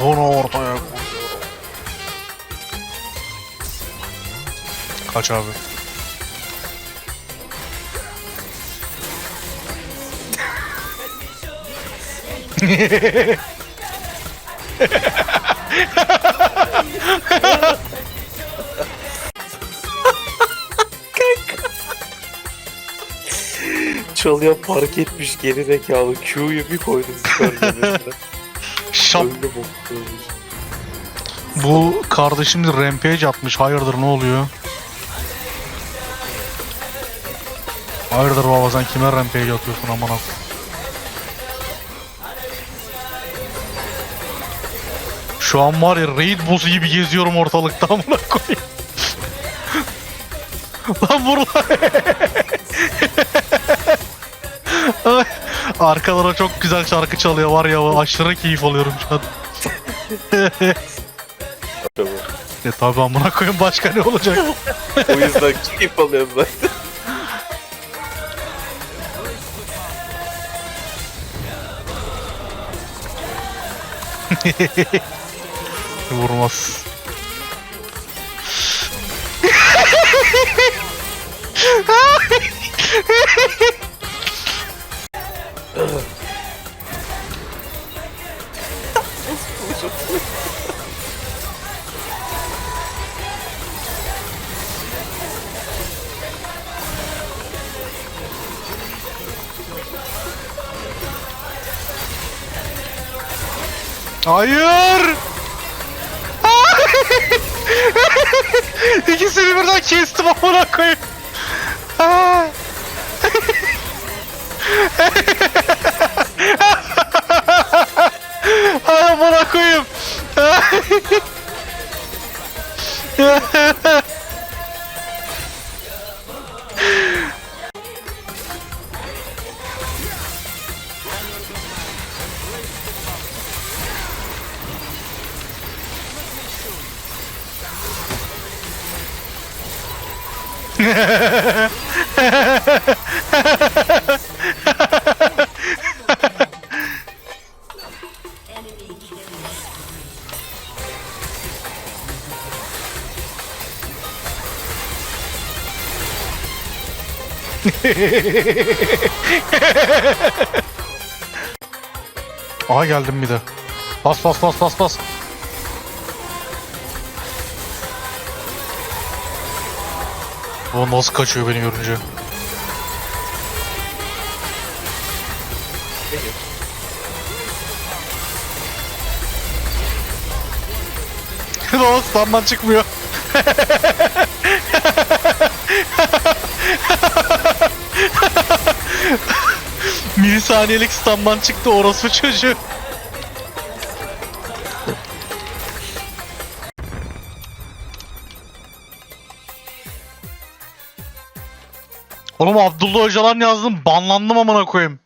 Ruhunu ortaya koyuyorum. Kaç abi. Çalıya park etmiş geri zekalı. Q'yu bir koydum süper Şap. Bu kardeşim de rampage atmış. Hayırdır ne oluyor? Hayırdır baba sen kime rampage atıyorsun aman ak. Şu an var ya raid boss'u gibi geziyorum ortalıkta amına koyayım. lan vur. Arkalara çok güzel şarkı çalıyor var ya aşırı keyif alıyorum şu an. E tabi amına koyayım başka ne olacak? O yüzden keyif alıyorum zaten. Vurmaz. Hayır! İkisini birden kestim amına koyayım. Koyayım. Aha geldim bir de. Bas bas bas bas bas. O nasıl kaçıyor beni görünce? o standdan çıkmıyor. Milisaniyelik standdan çıktı orası çocuğu. Oğlum Abdullah Öcalan yazdım banlandım amına koyayım.